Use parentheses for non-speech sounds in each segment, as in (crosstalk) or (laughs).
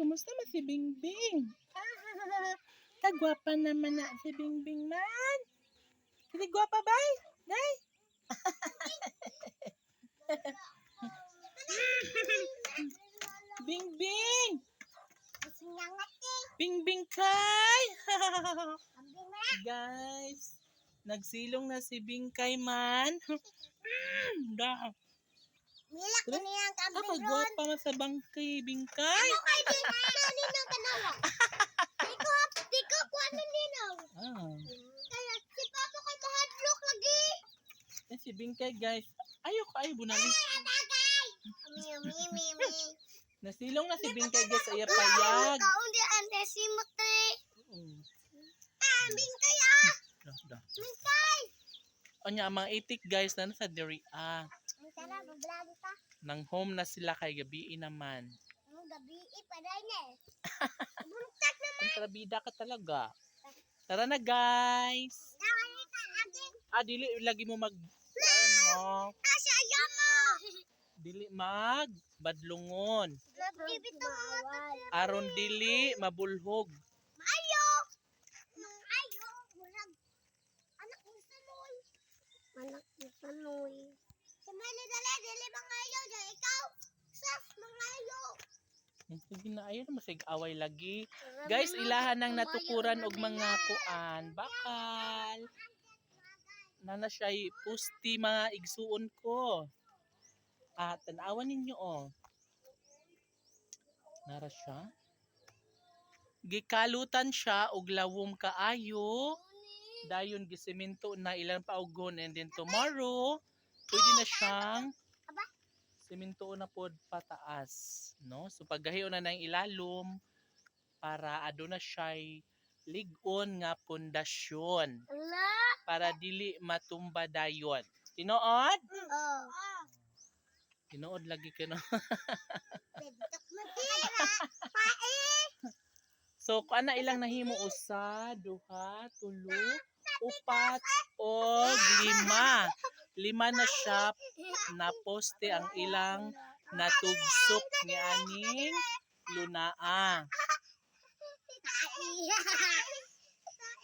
kumusta man si Bingbing? Ah, Kagwapa naman na si Bingbing man. Hindi gwapa bay? Day? (laughs) Bingbing! Bingbing kay! (laughs) Guys, nagsilong na si Bingkay man. (laughs) da. Nilak ko niyang Ako kambing ron. gwapa man sa bangkay, Bingkay. Ano kay di nani (laughs) nang kanawa? Di ko, di ko ko ano ninaw. Ah, Kaya si Papa ko mahadlok lagi. eh, si Bingkay guys. Ayoko ay bunali. Tagay. Mi mi mi mi. Nasilong na si Bingkay guys sa payag. Kaundi ante si Mutri. Ah, bingkay ah. Bingkay. Anya ang mga itik guys na nasa diri ah. Bablagi pa. Nang home na sila kay gabi naman. Ang gabi ipaday na. (laughs) Buntak na Kontrabida ka talaga. Tara na guys. Ah, dili lagi mo mag ano, Asa ayamo. dili mag badlungon. Lagi bito mga Aron dili mabulhog. Ayo! Ayo! Murag. Anak ni Sanoy. Anak ni Sanoy. Si Mali dali, dili mga ayo. Dali ikaw. Sas, mga ayo. Sige na ayun masig away lagi. Guys, ilahan nang natukuran og mga kuan, bakal. Nana siya pusti mga igsuon ko. Ah, tanawan ninyo oh. Nara siya. Gikalutan siya og lawom kaayo. Dayon gisemento na ilang paugon and then tomorrow pwede na siyang Aba? semento na pod pataas, no? So paggahiyo na nang ilalom para ado na siya'y ligon nga pundasyon para dili matumba dayon. Tinuod? Oh. Tinuod lagi ka no. (laughs) (laughs) So kung ana ilang nahimo usa, duha, tulo, upat o lima. (laughs) Lima na siya na poste ang ilang natugsok ni aning lunaa. Pae!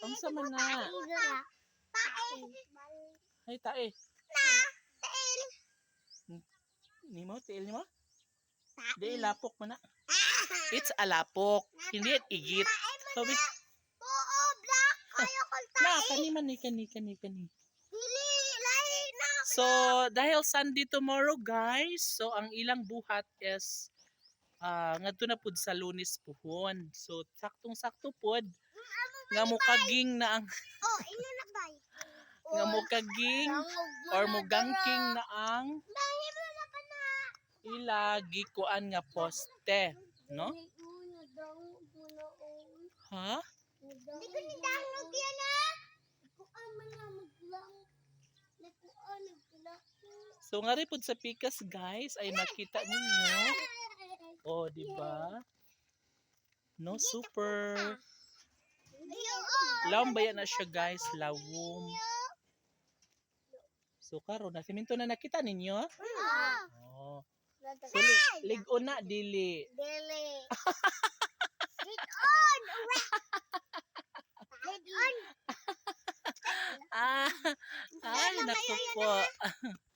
Unsa man na? Ay tae. Na! Tail! Nimo tiil nimo? Di lapok man na. It's a lapok, hindi it igit. So, bi- Oo, black! Kaya ko na tae! kani man ni kani kani kani. So, dahil Sunday tomorrow, guys, so ang ilang buhat is ah ngadto na pud sa Lunes puhon. So, saktong-sakto pud nga mukaging na ang Oh, ino na bay. (laughs) nga mukaging or mugangking na ang ila gikuan nga poste, no? Ha? Hindi ko nidahulog yan ah. Kuan man nga maglang. Nagkuan, nagkulak. So nga rin sa pikas, guys, ay makita ninyo. Oh, di ba? No, super. Lawom ba yan na siya, guys? Lawom. So, karon na siminto na nakita ninyo. Ah. Oh. So, li- ligon na, dili. Dili. (laughs) Sit on. Sit on. Ah, ay, naku po. (laughs)